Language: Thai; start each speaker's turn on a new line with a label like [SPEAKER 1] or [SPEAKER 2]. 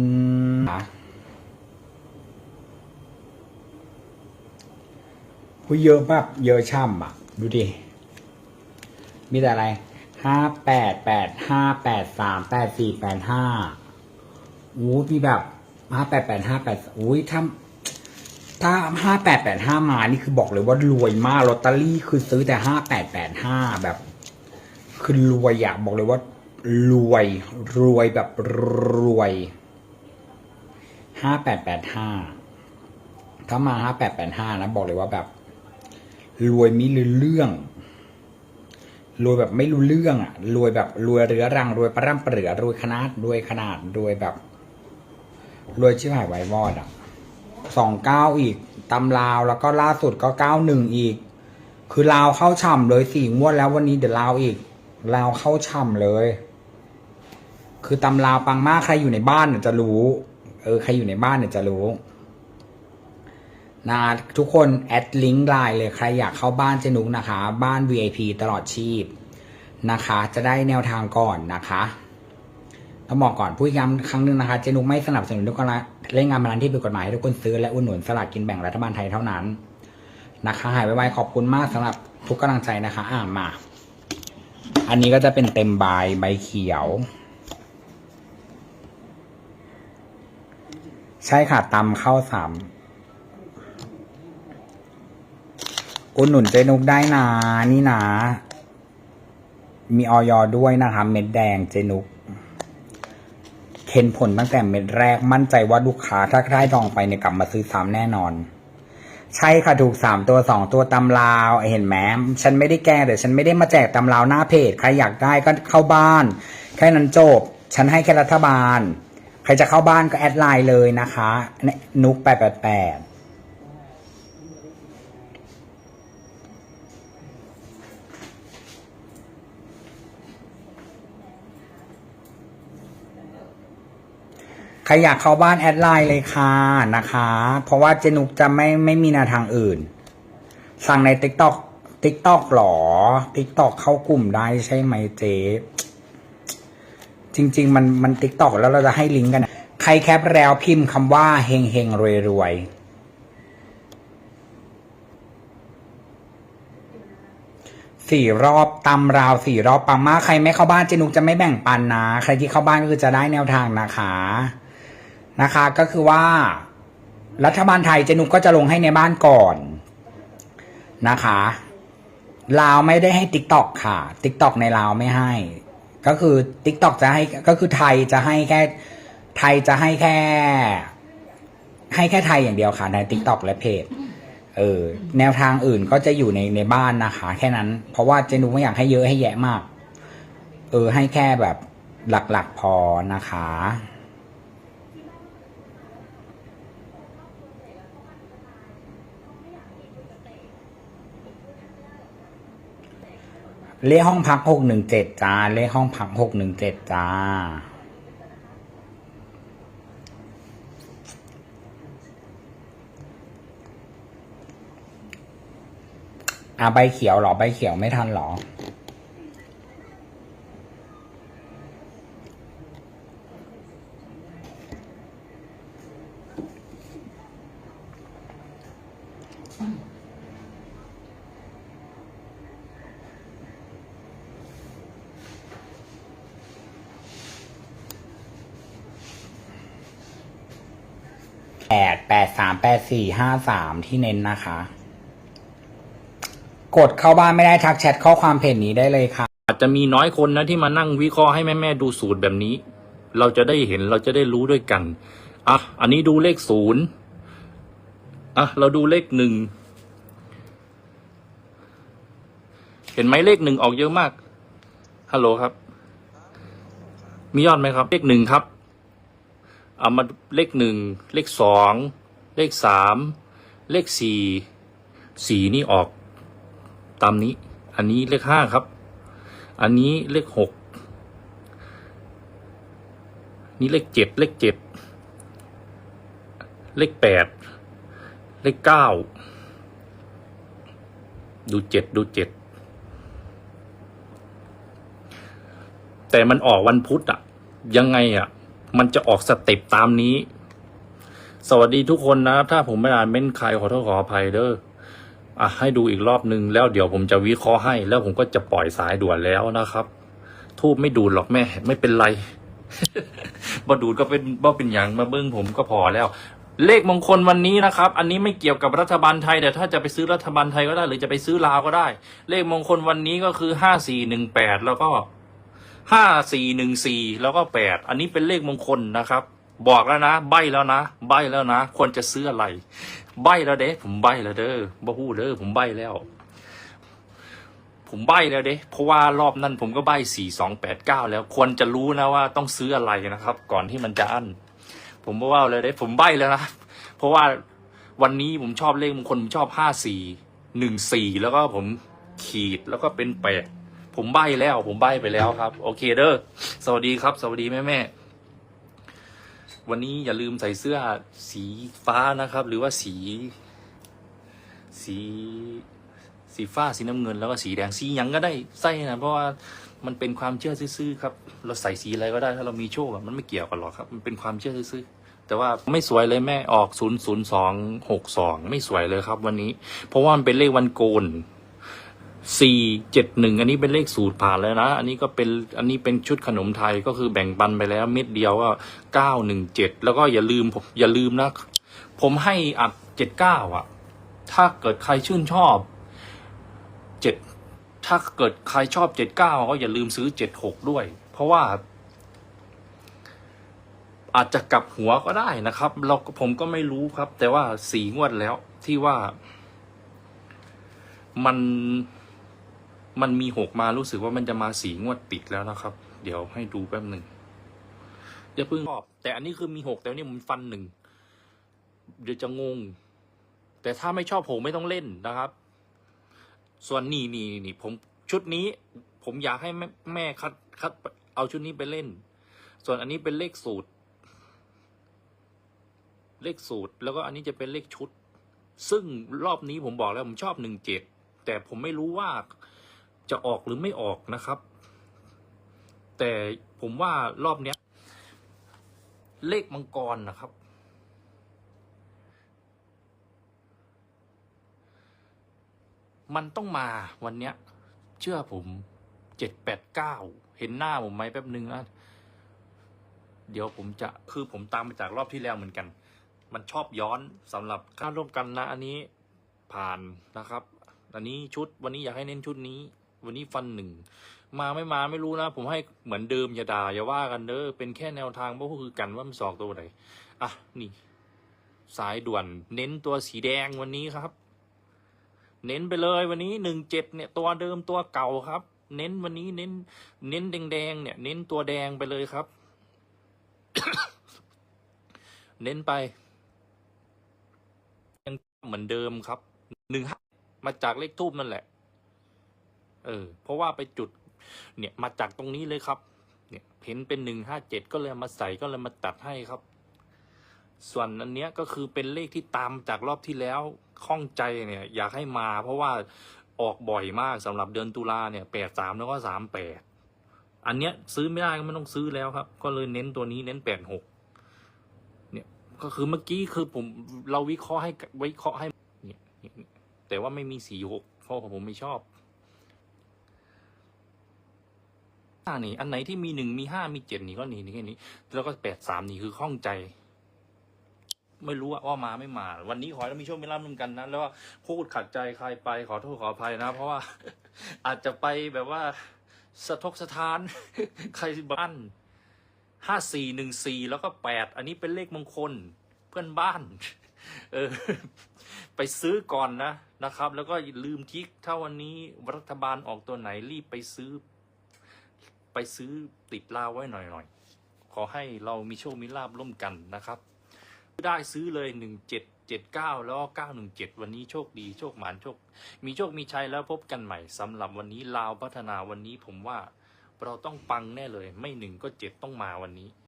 [SPEAKER 1] อืมอะหุยเยอะแบบเยอะช่ำอะ ดูดิ มีแต่อะไรห้าแปดแปดห้าแปดสามแปดสี่แปดห้าอู้มีแบบห้าแปดแปดห้าแปดอุ้ยถ้าถ้าห้าแปดแปดห้ามานี่คือบอกเลยว่ารวยมากลอตเตอรี่คือซื้อแต่ห้าแปดแปดห้าแบบ คือรวยอะบอกเลยว่า รวย รวยแบบรวย ห้าแปดแปดห้าถ้ามาห้าแปดแปดห้านะบอกเลยว่าแบบ รวยมิลือเรื่อง รวยแบบไม่รู้เรื่องอะรวยแบบรวยเรื้อรังรวยประร่ำเปรือรวยขนาดรวยขนาดรวยแบบ รวยชิบหายไวายวอดอะสองเก้าอีกตำลาวแล้วก็ล่าสุดก็เก้าหนึ่งอีก คือลาวเข้าฉ่ำเลยสี่งวดแล้ววันนี้เดี๋ยวลาวอีกลาวเข้าฉ่ำเลย คือตำลาวปังมากใครอยู่ในบ้านเนี่ยจะรู้ เออใครอยู่ในบ้านเนี่ยจะรู้นะทุกคนแอดลิงก์ไลน์เลยใครอยากเข้าบ้านเจนุกนะคะ บ้าน VIP ตลอดชีพนะคะ จะได้แนวทางก่อนนะคะต้องบอกก่อนพูดย้ำครั้งหนึ่งนะคะ เจนุกไม่สนับสนุนทุกคนเล่นงานพนันที่ผิดกฎหมายให้ทุกคนซื้อและอุดหนุนสลากกินแบ่งรัฐบาลไทยเท่านั้นนะคะหายไวๆขอบคุณมากสำหรับทุกกำลังใจนะคะ อ่ามา อันนี้ก็จะเป็นเต็มใบใบเขียว ใช่ค่ะตำเข้าสามอุดหนุนเจนุกได้นะนี่นะ มีออยอด้วยนะคะ เม็ดแดงเจนุกเห็นผลตั้งแต่เม็ดแรกมั่นใจว่าลูกค้าถ้าได้ลองไปเนี่ยกลับมาซื้อซ้ำแน่นอน ใช่ค่ะถูกสามตัวสองตัวตำลาวเห็นไหมฉันไม่ได้แกล้งแต่ฉันไม่ได้มาแจกตำลาวหน้าเพจใครอยากได้ก็เข้าบ้าน แค่นั้นจบ ฉันให้แค่รัฐบาล ใครจะเข้าบ้านก็แอดไลน์เลยนะคะเนี่ยนุกแปดแปดแปดใครอยากเข้าบ้านแอดไลน์เลยค่ะนะคะ เพราะว่าเจนุกจะไม่ไม่มีแนวทางอื่น สั่งใน t ิ k t o k t ิ k t o k หรอ t ิ k t o k เข้ากลุ่มได้ใช่ไหมเจ๊ จริง ๆ มันมัน t ิ k t o k แล้วเราจะให้ลิงก์กัน ใครแคปแล้วพิมพ์คำว่าเฮงเฮงรวยรวยสี่รอบตำราวสี่รอบปังมากใครไม่เข้าบ้านเจนุกจะไม่แบ่งปันนะใครที่เข้าบ้านก็คือจะได้แนวทางนะคะนะคะ ก็คือว่า รัฐบาลไทยเจนุกก็จะลงให้ในบ้านก่อนนะคะลาวไม่ได้ให้ติ๊กตอกค่ะติ๊กตอกในลาวไม่ให้ ก็คือติ๊กตอกจะให้ก็คือไทยจะให้แค่ไทยจะให้แค่ ให้แค่ไทยอย่างเดียวค่ะในติ๊กตอกและเพจเออแนวทางอื่นก็จะอยู่ในในบ้านนะคะ แค่นั้น เพราะว่าเจนุไม่อยากให้เยอะให้แยะมาก เออ ให้แค่แบบหลักๆพอนะคะ เลขห้องพักหกหนึ่งเจ็ดจ้า เลขห้องพักหกหนึ่งเจ็ดจ้า อะใบเขียวเหรอ ใบเขียวไม่ทันเหรอ แปดแปดสามแปดสี่ห้าสามที่เน้นนะคะ กดเข้าบ้านไม่ได้ทักแชทข้อความเพจนี้ได้เลยค่ะ
[SPEAKER 2] อาจจะมีน้อยคนนะที่มานั่งวิเคราะห์ให้แม่แม่ดูสูตรแบบนี้ เราจะได้เห็นเราจะได้รู้ด้วยกันอะอันนี้ดูเลขศูนย์อะเราดูเลขหนึ่งเห็นไหมเลขหนึ่งออกเยอะมากฮัลโหลครับ มียอดไหมครับ เลขหนึ่งครับ เอามาเลขหนึ่งเลขสองเลขสามเลขสี่สี่นี่ออกตามนี้ อันนี้เลขห้าครับ อันนี้เลขหกนี่เลขเจ็ดเลขเจ็ดเลขแปดเลขเก้าดูเจ็ดดูเจ็ดแต่มันออกวันพุธอะยังไงอะ มันจะออกสเต็ปตามนี้ สวัสดีทุกคนนะถ้าผมไม่อ่านเม้นใครขอโทษขออภัยเด้ออะให้ดูอีกรอบนึงแล้วเดี๋ยวผมจะวิเคราะห์ให้ แล้วผมก็จะปล่อยสายด่วนแล้วนะครับ ทูบไม่ดูดหรอกแม่ ไม่เป็นไรบ่ดูดก็เป็นบ่เป็นอย่างมาเบิ้งผมก็พอแล้ว เลขมงคลวันนี้นะครับ อันนี้ไม่เกี่ยวกับรัฐบาลไทยแต่ถ้าจะไปซื้อรัฐบาลไทยก็ได้ หรือจะไปซื้อลาวก็ได้ เลขมงคลวันนี้ก็คือห้าสี่หนึ่งแปดแล้วก็ ห้าสี่หนึ่งสี่แล้วก็แปดอันนี้เป็นเลขมงคลนะครับ บอกแล้วนะ ใบแล้วนะ ใบแล้วนะ ควรจะซื้ออะไร ใบแล้วเด้ ผมใบแล้วเด้อบ่ฮู้เด้อผมใบแล้ว ผมใบแล้วเด้ เพราะว่ารอบนั้นผมก็ใบสี่สองแปดเก้าแล้วควรจะรู้นะว่าต้องซื้ออะไรนะครับ ก่อนที่มันจะอั้นผมบอกว่าเลยเด้ ผมใบแล้วนะ เพราะว่าวันนี้ผมชอบเลขมงคลผมชอบห้าสี่หนึ่งสี่แล้วก็ผมขีดแล้วก็เป็นแปด ผมใบแล้ว ผมใบไปแล้วครับ โอเคเด้อสวัสดีครับ สวัสดีแม่แม่วันนี้อย่าลืมใส่เสื้อสีฟ้านะครับ หรือว่าสี สีสีฟ้าสีน้ำเงินแล้วก็สีแดงสียังก็ได้ใส่นะเพราะว่ามันเป็นความเชื่อซื่อๆครับ เราใส่สีอะไรก็ได้ถ้าเรามีโชคมันไม่เกี่ยวกันหรอกครับ มันเป็นความเชื่อซื่อแต่ว่าไม่สวยเลยแม่ออกศูนย์ศูนย์สองหกสองไม่สวยเลยครับ วันนี้ เพราะว่ามันเป็นเลขวันโกน สี่เจ็ดหนึ่งอันนี้เป็นเลขสูตรผ่านแล้วนะ อันนี้ก็เป็นอันนี้เป็นชุดขนมไทยก็คือแบ่งปันไปแล้วเม็ดเดียวก็เก้าหนึ่งเจ็ดแล้วก็อย่าลืมผมอย่าลืมนะ ผมให้อัดเจ็ดเก้าอะ ถ้าเกิดใครชื่นชอบเจ็ดถ้าเกิดใครชอบเจ็ดเก้าก็อย่าลืมซื้อเจ็ดหกด้วย เพราะว่า อาจจะกลับหัวก็ได้นะครับ เราผมก็ไม่รู้ครับ แต่ว่าสีงวดแล้วที่ว่ามัน มันมีหกมารู้สึกว่ามันจะมาสีงวดติดแล้วนะครับ เดี๋ยวให้ดูแป๊บหนึ่งอย่าเพิ่งชอบแต่อันนี้คือมีหกแต่อันนี่มันฟันหนึ่งเดี๋ยวจะงง แต่ถ้าไม่ชอบผมไม่ต้องเล่นนะครับ ส่วนนี่นี่นี่ผมชุดนี้ ผมอยากให้แม่แม่คัดคัดเอาชุดนี้ไปเล่น ส่วนอันนี้เป็นเลขสูตร เลขสูตร แล้วก็อันนี้จะเป็นเลขชุด ซึ่งรอบนี้ผมบอกแล้วผมชอบหนึ่งเจ็ดแต่ผมไม่รู้ว่า จะออกหรือไม่ออกนะครับ แต่ผมว่ารอบเนี้ย เลขมังกรนะครับ มันต้องมาวันเนี้ย เชื่อผมเจ็ดแปดเก้าเห็นหน้าผมไหมแป๊บนึงนะเดี๋ยวผมจะคือผมตามมาจากรอบที่แล้วเหมือนกัน มันชอบย้อนสำหรับค่าร่วมกันนะ อันนี้ผ่านนะครับ อันนี้ชุดวันนี้อยากให้เน้นชุดนี้ วันนี้ฟันหนึ่งมาไม่มาไม่รู้นะ ผมให้เหมือนเดิมอย่าด่าอย่าว่ากันเด้อเป็นแค่แนวทางเพราะคือกันว่ามันสอกตัวไหนอะนี่ สายด่วนเน้นตัวสีแดงวันนี้ครับ เน้นไปเลยวันนี้หนึ่งเจ็ดเนี่ย ตัวเดิมตัวเก่าครับ เน้นวันนี้เน้น เน้นแดงๆเนี่ย เน้นตัวแดงไปเลยครับ เน้นไปยังเหมือนเดิมครับหนึ่งห้ามาจากเลขทูบนั่นแหละ เออ เพราะว่าไปจุด เนี่ยมาจากตรงนี้เลยครับ เนี่ยเห็นเป็นหนึ่งห้าเจ็ดก็เลยมาใส่ก็เลยมาตัดให้ครับ ส่วนอันเนี้ยก็คือเป็นเลขที่ตามจากรอบที่แล้วข้องใจเนี่ย อยากให้มา เพราะว่าออกบ่อยมากสำหรับเดือนตุลาเนี่ยแปดสามแล้วก็สามแปดอันเนี้ยซื้อไม่ได้ก็ไม่ต้องซื้อแล้วครับ ก็เลยเน้นตัวนี้เน้นแปดหกเนี่ยก็คือเมื่อกี้คือผมเราวิเคราะห์ให้วิเคราะห์ให้เนี่ยเนี่ยแต่ว่าไม่มีสี่หกเพราะผมไม่ชอบ อ่านี่ อันไหนที่มีหนึ่งมีห้ามีเจ็ดนี่ก็นี่นี่แค่นี้ แล้วก็แปดสามนี่คือข้องใจ ไม่รู้ว่ามาไม่มา วันนี้ขอให้เรามีโชคมีลาภร่วมกันนะแล้วว่าพูดขัดใจใครไป ขอโทษขออภัยนะ เพราะว่า อาจจะไปแบบว่าสะทกสะทาน ใครบ้านห้าสี่หนึ่งสี่แล้วก็แปดอันนี้เป็นเลขมงคลเพื่อนบ้าน เออ ไปซื้อก่อนนะนะครับ แล้วก็ลืมทิกถ้าวันนี้รัฐบาลออกตัวไหนรีบไปซื้อ ไปซื้อติดลาไว้หน่อยๆ ขอให้เรามีโชคมีลาบร่วมกันนะครับ ได้ซื้อเลยหนึ่งเจ็ดเจ็ดเก้าแล้วเก้าหนึ่งเจ็ดวันนี้โชคดีโชคหมานโชค มีโชคมีชัยแล้วพบกันใหม่สำหรับวันนี้ลาวพัฒนาวันนี้ผมว่าเราต้องปังแน่เลย ไม่หนึ่งก็เจ็ดต้องมาวันนี้